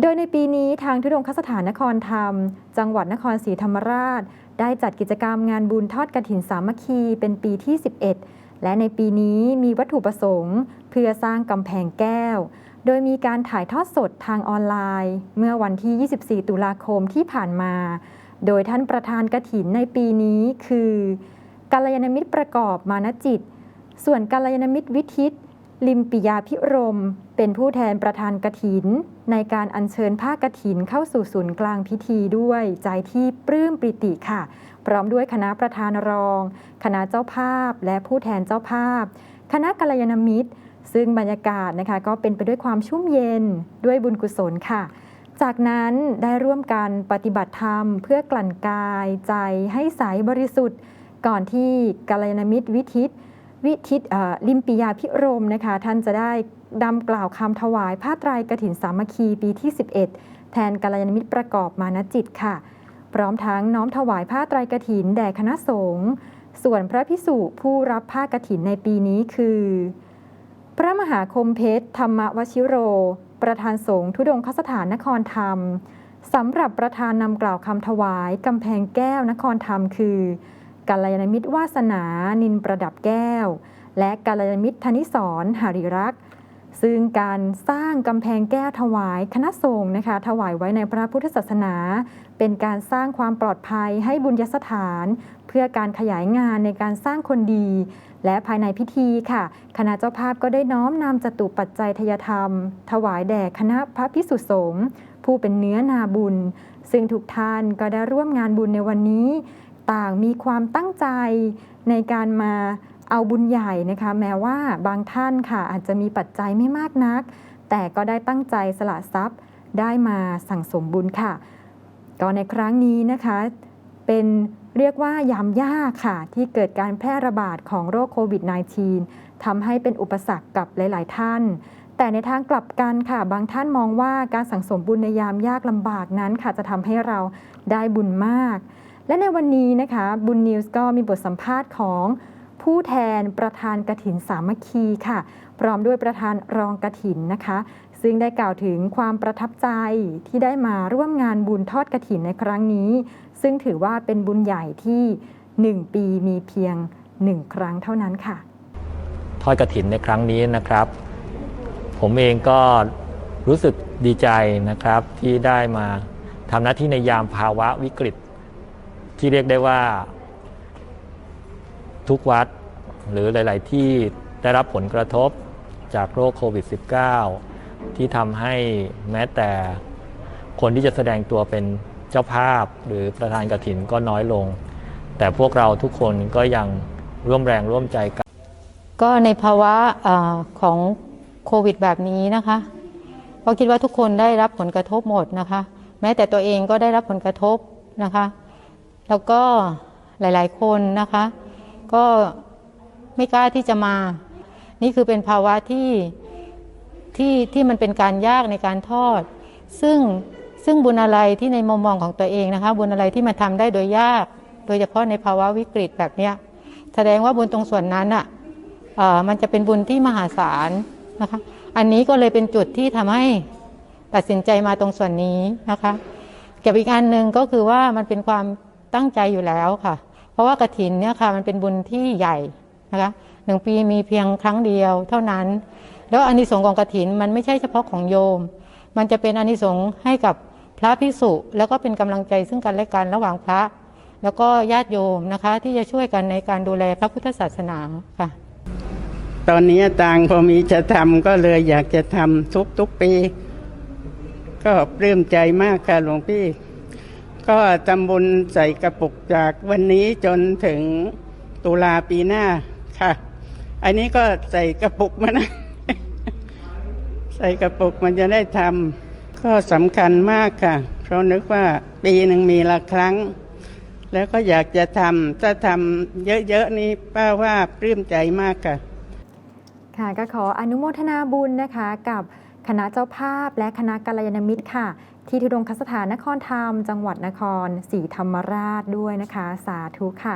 โดยในปีนี้ทางทุดงคสถานนครธรรม จังหวัดนครศรีธรรมราช ได้จัดกิจกรรมงานบุญทอดกฐินสามัคคีเป็นปีที่ 11 และในปีนี้มีวัตถุประสงค์ เพื่อสร้างกำแพงแก้ว โดยมีการถ่ายทอดสดทางออนไลน์ เมื่อวันที่ 24 ตุลาคมที่ผ่านมา โดยท่านประธานกฐินในปีนี้คือกัลยาณมิตรประกอบมานจิต ส่วนกัลยาณมิตรวิทิต ลิมปิยาพิรม เป็นผู้แทนประธานกฐิน ในการอัญเชิญผ้ากฐินเข้าสู่ศูนย์กลางพิธีด้วยใจที่ปลื้มปริติค่ะ พร้อมด้วยคณะประธานรอง คณะเจ้าภาพ และผู้แทนเจ้าภาพ คณะกัลยาณมิตร ซึ่งบรรยากาศนะคะก็เป็นไปด้วยความชุ่มเย็นด้วยบุญกุศลค่ะ จากนั้นได้ร่วมกันปฏิบัติธรรม เพื่อกลั่นกาย ใจให้ใสบริสุทธิ์ ก่อนที่กัลยาณมิตรวิทิต วิทิตลิมปิยาพิรมนะคะ ท่านจะได้ดำกล่าวคำถวายผ้าไตรกฐินสามัคคีปีที่ 11 แทนกัลยาณมิตรประกอบมานจิตค่ะ พร้อมทั้งน้อมถวายผ้าไตรกฐินแด่คณะสงฆ์ส่วนพระพิสุผู้รับผ้ากฐินในปีนี้คือ พระมหาคมเพชรธรรมวชิโร ประธานสงฆ์ทุดงคสถานนครธรรมสำหรับประธานนำกล่าวคำถวายกำแพงแก้วนครธรรมคือ กัลยาณมิตรวาสนา นินประดับแก้ว และกัลยาณมิตรธนิสรหาริรักษ์ซึ่งการสร้างกำแพงแก้วถวายคณะสงฆ์นะคะ ถวายไว้ในพระพุทธศาสนา เป็นการสร้างความปลอดภัยให้บุญยสถาน เพื่อการขยายงานในการสร้างคนดี และภายในพิธีค่ะ คณะเจ้าภาพก็ได้น้อมนำจตุปัจจัยทยธรรม ถวายแด่คณะพระพิสุสงฆ์ผู้เป็นเนื้อนาบุญ ซึ่งทุกท่านก็ได้ร่วมงานบุญในวันนี้ ต่างมีความตั้งใจในการมาเอาบุญใหญ่นะคะ แม้ว่าบางท่านค่ะอาจจะมีปัจจัยไม่มากนัก แต่ก็ได้ตั้งใจสละทรัพย์ได้มาสั่งสมบุญค่ะ ก็ในครั้งนี้นะคะ เป็นเรียกว่ายามยากค่ะ ที่เกิดการแพร่ระบาดของโรคโควิด -19 ทำให้เป็นอุปสรรคกับหลาย ๆ ท่าน แต่ในทางกลับกันค่ะ บางท่านมองว่าการสั่งสมบุญในยามยากลำบากนั้นค่ะ จะทำให้เราได้บุญมาก และในวันนี้นะคะบุญนิวส์ก็มีบทสัมภาษณ์ของผู้แทนประธานกฐินสามัคคีค่ะ พร้อมด้วยประธานรองกฐินนะคะ ซึ่งได้กล่าวถึงความประทับใจที่ได้มาร่วมงานบุญทอดกฐินในครั้งนี้ ซึ่งถือว่าเป็นบุญใหญ่ที่ 1 ปีมีเพียง 1 ครั้งเท่านั้นค่ะ ทอดกระถินในครั้งนี้นะครับ ผมเองก็รู้สึกดีใจนะครับที่ได้มาทำหน้าที่ในยามภาวะวิกฤต ที่เรียกได้ว่า ทุกวัดหรือหลาย ๆ ที่ได้รับผลกระทบจากโรคโควิด -19 ที่ทำให้แม้แต่คนที่จะแสดงตัวเป็นเจ้าภาพหรือประธานกฐินก็น้อยลง แต่พวกเราทุกคนก็ยังร่วมแรงร่วมใจกัน ก็ในภาวะออของโควิด แบบนี้นะคะก็คิดว่าทุกคนได้รับผลกระทบหมดนะคะ แม้แต่ตัวเองก็ได้รับผลกระทบนะคะ แล้วก็หลายๆ คนนะคะ ก็ไม่กล้าที่จะมา นี่คือเป็นภาวะที่ที่ที่มันเป็นการยากในการทอด ซึ่งซึ่งบุญอะไรที่ในมุมมองของตัวเองนะคะ บุญอะไรที่มันทำได้โดยยาก โดยเฉพาะในภาวะวิกฤตแบบเนี้ยแสดงว่าบุญตรงส่วนนั้นอะเอ่อมันจะเป็นบุญที่มหาศาลนะคะ อันนี้ก็เลยเป็นจุดที่ทำให้ตัดสินใจมาตรงส่วนนี้นะคะเก็บอีกอันหนึ่งก็คือว่ามันเป็นความ ตั้งใจอยู่แล้วค่ะ เพราะว่ากระถินเนี่ยค่ะมันเป็นบุญที่ใหญ่นะคะหนึ่งปีมีเพียงครั้งเดียวเท่านั้น แล้วอานิสงส์ของกระถินมันไม่ใช่เฉพาะของโยม มันจะเป็นอานิสงส์ให้กับพระพิสุแล้วก็เป็นกำลังใจซึ่งกันและกันระหว่างพระ แล้วก็ญาติโยมนะคะ ที่จะช่วยกันในการดูแลพระพุทธศาสนาค่ะ ตอนนี้ต่างพอมีจะทำก็เลยอยากจะทำทุกทุกๆปี ก็ปลื้มใจมากค่ะหลวงพี่ ก็ทำบุญใส่กระปุกจากวันนี้จนถึงตุลาปีหน้าค่ะ อันนี้ก็ใส่กระปุกมานะ ใส่กระปุกมันจะได้ทำก็สำคัญมากค่ะ เพราะนึกว่าปีหนึ่งมีละครั้ง แล้วก็อยากจะทำถ้าทำเยอะๆนี้ป้าว่าปลื้มใจมากค่ะ ค่ะก็ขออนุโมทนาบุญนะคะ กับคณะเจ้าภาพ และคณะกัลยาณมิตรค่ะ ที่ทุดงคสถานนครธรรม จังหวัดนครศรีธรรมราชด้วยนะคะ สาธุค่ะ